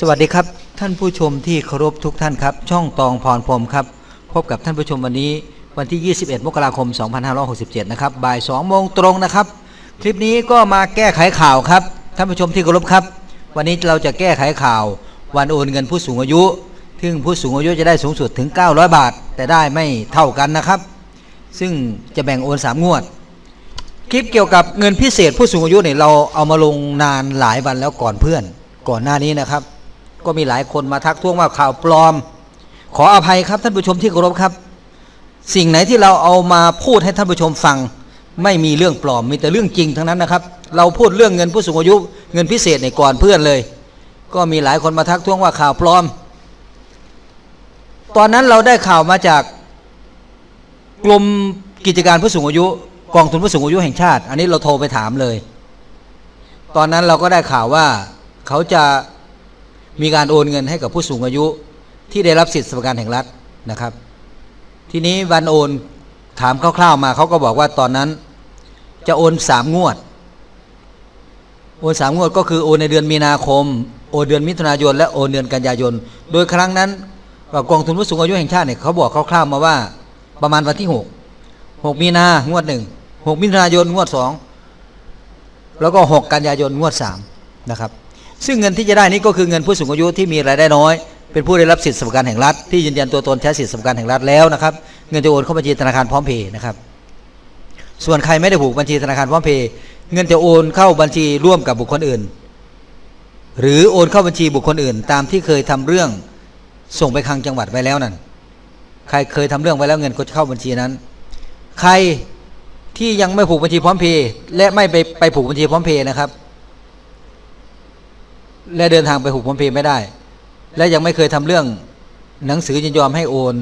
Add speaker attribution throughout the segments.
Speaker 1: สวัสดีครับ ท่านผู้ชมที่เคารพทุกท่านครับ ช่องตองพรพรมครับ พบกับท่านผู้ชมวันนี้วันที่ 21 มกราคม 2567 นะครับบ่าย2โมงตรงนะครับ คลิปนี้ก็มาแก้ไขข่าวครับ ท่านผู้ชมที่เคารพครับ วันนี้เราจะแก้ไขข่าว วันโอนเงินผู้สูงอายุ ซึ่งผู้สูงอายุจะได้สูงสุดถึง 900 บาท แต่ได้ไม่เท่ากันนะครับ ซึ่งจะแบ่งโอน 3 งวด คลิปเกี่ยวกับเงินพิเศษผู้สูงอายุเนี่ยเราเอามาลงนานหลายวันแล้วก่อนเพื่อน ก่อนหน้านี้นะครับ ก็มีหลายคนมาทักท้วงว่าข่าวปลอม ขออภัยครับท่านผู้ชมที่เคารพครับ สิ่งไหนที่เราเอามาพูดให้ท่านผู้ชมฟัง ไม่มีเรื่องปลอมมีแต่เรื่องจริงทั้งนั้นนะครับ เราพูดเรื่องเงินผู้สูงอายุเงินพิเศษในก่อนเพื่อนเลย ก็มีหลายคนมาทักท้วงว่าข่าวปลอม ตอนนั้นเราได้ข่าวมาจากกรมกิจการผู้สูงอายุ กองทุนผู้สูงอายุแห่งชาติ อันนี้เราโทรไปถามเลย ตอนนั้นเราก็ได้ข่าวว่าเขาจะ มีการโอนเงินให้กับผู้สูงอายุที่ได้รับสิทธิสวัสดิการแห่งรัฐนะครับ ทีนี้วันโอนถามคร่าวๆมาเขาก็บอกว่าตอนนั้น จะโอนสามงวด โอนสามงวดก็คือโอนในเดือนมีนาคม โอนเดือนมิถุนายน และโอนเดือนกันยายน โดยครั้งนั้นกองทุนผู้สูงอายุแห่งชาติเนี่ยเขาบอกคร่าวๆมาว่าประมาณวันที่หกหกมีนางวดหนึ่งหกมิถุนายนงวดสองแล้วก็หกกันยายนงวดสามนะครับ ซึ่งเงินที่จะได้นี้ก็คือเงินผู้สูงอายุที่มีรายได้น้อย เป็นผู้ได้รับสิทธิสวัสดิการแห่งรัฐที่ยืนยันตัวตนใช้สิทธิสวัสดิการแห่งรัฐแล้วนะครับเงินจะโอนเข้าบัญชีธนาคารพร้อมเพย์นะครับ ส่วนใครไม่ได้ผูกบัญชีธนาคารพร้อมเพย์เงินจะโอนเข้าบัญชีร่วมกับบุคคลอื่น หรือโอนเข้าบัญชีบุคคลอื่น ตามที่เคยทำเรื่องส่งไปคลังจังหวัดไว้แล้วนั่นใครเคยทำเรื่องไว้แล้วเงินก็จะเข้าบัญชีนั้น ใครที่ยังไม่ผูกบัญชีพร้อมเพย์และไม่ไปไปผูกบัญชีพร้อมเพย์นะครับ และเดินทางไปผูกพรมเพย์ไม่ได้ และยังไม่เคยทำเรื่องหนังสือยินยอมให้โอน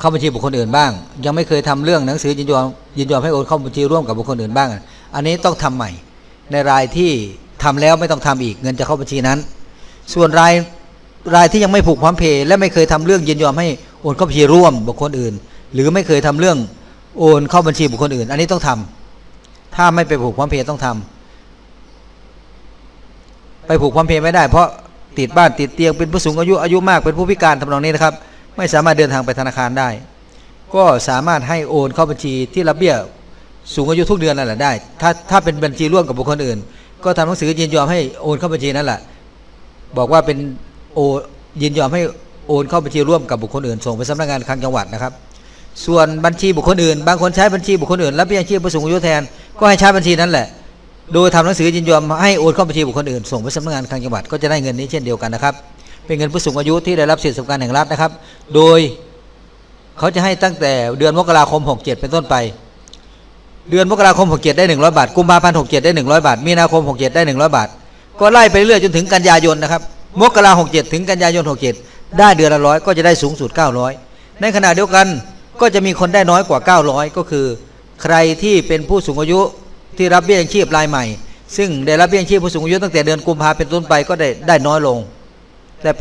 Speaker 1: เข้าบัญชีบุคคลอื่นบ้าง ยังไม่เคยทำเรื่องหนังสือยินยอมยินยอมให้โอนเข้าบัญชีร่วมกับบุคคลอื่นบ้าง อันนี้ต้องทำใหม่ ในรายที่ทำแล้วไม่ต้องทำอีกเงินจะเข้าบัญชีนั้น ส่วนรายรายที่ยังไม่ผูกพร้อมเพย์และไม่เคยทำเรื่องยินยอมให้โอนเข้าบัญชีร่วมบุคคลอื่น หรือไม่เคยทำเรื่องโอนเข้าบัญชีบุคคลอื่น อันนี้ต้องทำถ้าไม่ไปผูกพร้อมเพย์ต้องทำ ไปผูกความเพย์ไม่ได้เพราะติดบ้านติดเตียงเป็นผู้สูงอายุอายุมากเป็นผู้พิการทำนองนี้นะครับ ไม่สามารถเดินทางไปธนาคารได้ ก็สามารถให้โอนเข้าบัญชีที่รับเบี้ยสูงอายุทุกเดือนนั่นแหละได้ ถ้าถ้าเป็นบัญชีร่วมกับบุคคลอื่น ก็ทำหนังสือยินยอมให้โอนเข้าบัญชีนั่นแหละบอกว่าเป็นโอยินยอมให้โอนเข้าบัญชีร่วมกับบุคคลอื่นส่งไปสำนักงานคลังจังหวัดนะครับ ส่วนบัญชีบุคคลอื่น บางคนใช้บัญชีบุคคลอื่นรับเบี้ยยังชีพผู้สูงอายุแทนก็ให้ใช้บัญชีนั้นแหละ โดยทำหนังสือยินยอมให้โอนเข้าบัญชีบุคคลอื่นส่งไปสำนักงานคลังจังหวัดก็จะได้เงินนี้เช่นเดียวกันนะครับ เป็นเงินผู้สูงอายุที่ได้รับสิทธิสวัสดิการแห่งรัฐนะครับ โดยเขาจะให้ตั้งแต่เดือนมกราคม 67 เป็นต้นไป เดือนมกราคม 67 ได้ 100 บาท กุมภาพันธ์ 67 ได้ 100 บาท มีนาคม 67 ได้ 100 บาท ก็ไล่ไปเรื่อยจนถึงกันยายนนะครับ มกราคม 67 ถึงกันยายน 67 ได้เดือนละร้อยก็จะได้สูงสุด 900 ในขณะเดียวกันก็จะมีคนได้น้อยกว่า 900 ก็คือ ใครที่เป็นผู้สูงอายุ ที่รับเบี้ยยังชีพรายใหม่ ซึ่งได้รับเบี้ยยังชีพผู้สูงอายุตั้งแต่เดือนกุมภาเป็นต้นไปก็ได้ได้น้อยลงได้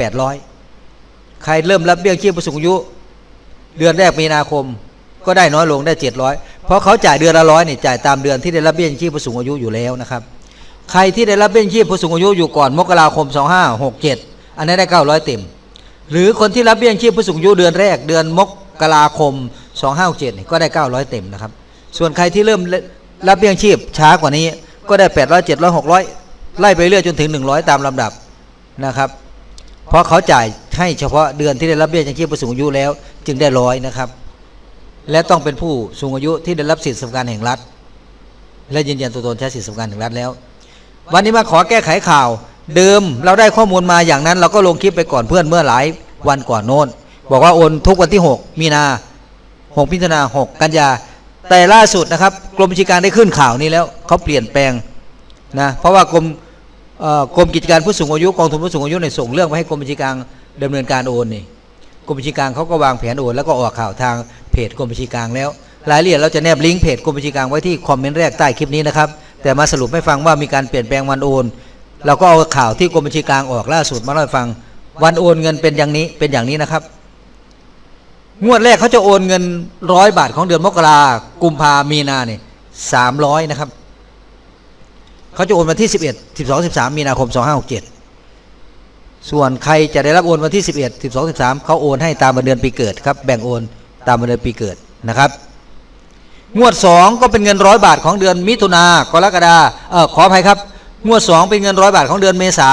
Speaker 1: 800ใครเริ่มรับเบี้ยยังชีพผู้สูงอายุเดือนแรกมีนาคมก็ได้น้อยลงได้700เพราะเขาจ่ายเดือนละร้อยนี่จ่ายตามเดือนที่ได้รับเบี้ยยังชีพผู้สูงอายุอยู่แล้วนะครับ ใครที่ได้รับเบี้ยยังชีพผู้สูงอายุอยู่ก่อนมกราคม2567อันนี้ได้900เต็มหรือคนที่รับเบี้ยยังชีพผู้สูงอายุเดือนแรกเดือนมกราคม 2567ก็ได้ 900 เต็มนะครับ ส่วนใครที่เริ่ม รับเบี้ยยังชีพช้ากว่านี้ก็ได้800 700 600ไล่ไปเรื่อยจนถึง100ตามลำดับนะครับ เพราะเขาจ่ายให้เฉพาะเดือนที่ได้รับเบี้ยยังชีพผู้สูงอายุแล้ว จึงได้ร้อยนะครับ และต้องเป็นผู้สูงอายุที่ได้รับสิทธิสวัสดิการแห่งรัฐ และยืนยันตัวตนใช้สิทธิสวัสดิการแห่งรัฐแล้ว วันนี้มาขอแก้ไขข่าวเดิมเราได้ข้อมูลมาอย่างนั้น เราก็ลงคลิปไปก่อนเพื่อนเมื่อหลายวันก่อนโน้น บอกว่าโอนทุกวันที่ 6 มีนา 6 พิจารณา 6 กันยา แต่ล่าสุดนะครับ กรมบัญชีการได้ขึ้นข่าวนี้แล้วเขาเปลี่ยนแปลงนะเพราะว่ากรมกรมกิจการผู้สูงอายุกองทุนผู้สูงอายุในยส่งเรื่องไปให้กรมบัญชีกลางดำเนินการโอนนี่กรมบัญชีกลางเขาก็วางแผนโอนแล้วก็ออกข่าวทางเพจกรมบัญชีกลางแล้วรายละเอียดเราจะแนบลิงก์เพจกรมบัญชีกลางไว้ที่คอมเมนต์แรกใต้คลิปนี้นะครับแต่มาสรุปให้ฟังว่ามีการเปลี่ยนแปลงวันโอนเราก็เอาข่าวที่กรมบัญชีกลางออกล่าสุดมาเล่าให้ฟัง วันโอนเงินเป็นอย่างนี้เป็นอย่างนี้นะครับ งวดแรกเขาจะโอนเงินร้อยบาทของเดือนมกรากุมภามีนาเนี่ยสามร้อยนะครับ เขาจะโอนวันที่สิบเอ็ดสิบสองสิบสามมีนาคมสองห้าหกเจ็ดส่วนใครจะได้รับโอนวันที่11 12 13เขาโอนให้ตามวันเดือนปีเกิดครับ แบ่งโอนตามวันเดือนปีเกิดนะครับ งวด2ก็เป็นเงินร้อยบาทของเดือนมิถุนากรกฎาเออขออภัยครับ งวด2เป็นเงินร้อยบาทของเดือนเมษา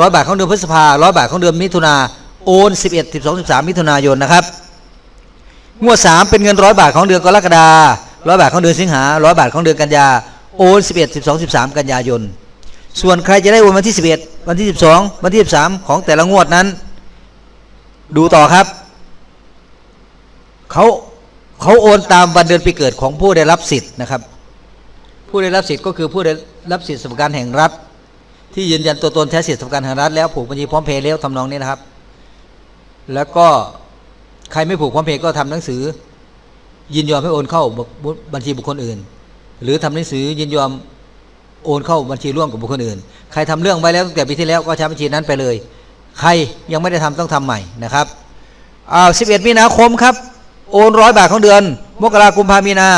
Speaker 1: ร้อยบาทของเดือนพฤษภาร้อยบาทของเดือนมิถุนาโอน 11 12 13 มิถุนายนนะครับ งวด3เป็นเงินร้อยบาทของเดือนกรกฎาร้อยบาทของเดือนสิงหาร้อยบาทของเดือนกันยาโอน11 12 13กันยายน ส่วนใครจะได้โอนวันที่11วันที่12วันที่13ของแต่ละงวดนั้น ดูต่อครับเขาเขาโอนตามวันเดือนปีเกิดของผู้ได้รับสิทธิ์นะครับ ผู้ได้รับสิทธิ์ก็คือผู้ได้รับสิทธิสวัสดิการแห่งรัฐ ที่ยืนยันตัวตนใช้สิทธิสวัสดิการแห่งรัฐแล้วผูกบัญชีพร้อมเพย์แล้วทำนองนี้นะครับ แล้วก็ ใครไม่ผูกพร้อมเพย์ก็ทำหนังสือ ยินยอมให้โอนเข้าบัญชีบุคคลอื่น หรือทำหนังสือยินยอมโอนเข้าบัญชีร่วมกับบุคคลอื่น ใครทำเรื่องไว้แล้วตั้งแต่ปีที่แล้วก็ใช้บัญชีนั้นไปเลย ใครยังไม่ได้ทำต้องทำใหม่นะครับอ้าว11มีนาคมครับ โอนร้อยบาทของเดือน มกราคมพามีนา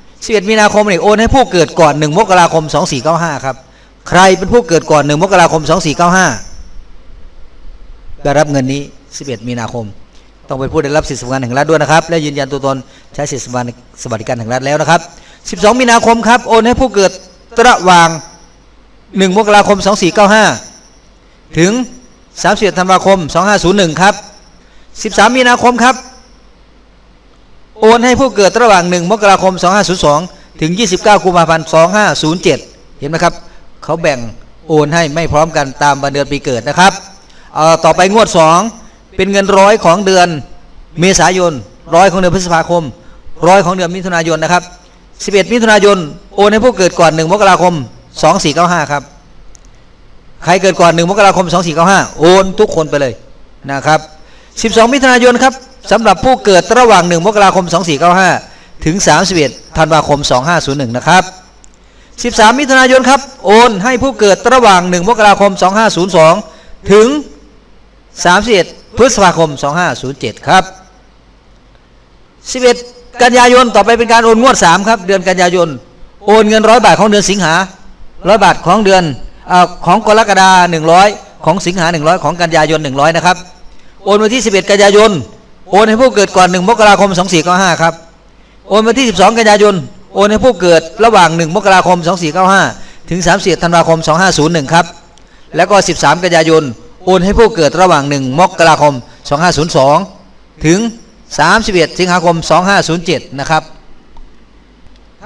Speaker 1: 11มีนาคมนี่โอนให้ผู้เกิดก่อน1มกราคม2495ครับ ใครเป็นผู้เกิดก่อน1มกราคม2495ได้รับเงินนี้11มีนาคม ต้องเป็นผู้ได้รับสิทธิสวัสดิการแห่งรัฐด้วยนะครับ และยืนยันตัวตนใช้สิทธิสวัสดิการแห่งรัฐแล้วนะครับ 12 มีนาคมครับโอนให้ผู้เกิดระหว่าง 1 มกราคม 2495 ถึง 31 ธันวาคม 2501 ครับ 13 มีนาคมครับ โอนให้ผู้เกิดระหว่าง 1 มกราคม 2502 ถึง 29 กุมภาพันธ์ 2507 เห็นไหมครับ เขาแบ่งโอนให้ไม่พร้อมกันตามวันเดือนปีเกิดนะครับเอ่อต่อไปงวด 2 เป็นเงินร้อยของเดือนเมษายนร้อยของเดือนพฤษภาคมร้อยของเดือนมิถุนายนนะครับ11มิถุนายนโอนให้ผู้เกิดก่อน1มกราคม 2495ครับใครเกิดก่อน1มกราคม 2495 โอนทุกคนไปเลยนะครับ 12 มิถุนายนครับสำหรับผู้เกิดระหว่าง1มกราคม 2495 ถึง 31ธันวาคม 2501 นะครับ 13 มิถุนายนครับ โอนให้ผู้เกิดระหว่าง1มกราคม 2502 ถึง 31 พฤษภาคม 2507 ครับ 11 กันยายนต่อไปเป็นการโอนงวด 3 ครับ เดือนกันยายน โอนเงินร้อยบาทของเดือนสิงหาร้อยบาทของเดือนอของกรกฎาหนึ่งร้อยของสิงหาหนึ่งร้อยของกันยายนหนึ่งร้อยนะครับ โอนวันที่11กันยายน โอนให้ผู้เกิดก่อน1มกราคม2495ครับ โอนวันที่12กันยายน โอนให้ผู้เกิดระหว่าง1มกราคม2495ถึง31ธันวาคม2501ครับ แล้วก็13กันยายน โอนให้ผู้เกิดระหว่าง 1 มกราคม 2502 ถึง 31 สิงหาคม 2507 นะครับ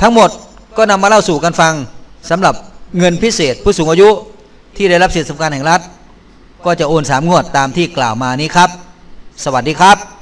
Speaker 1: ทั้งหมดก็นำมาเล่าสู่กันฟังสำหรับเงินพิเศษผู้สูงอายุที่ได้รับสิทธิสวัสดิการแห่งรัฐ ก็จะโอน 3 งวดตามที่กล่าวมานี้ครับ สวัสดีครับ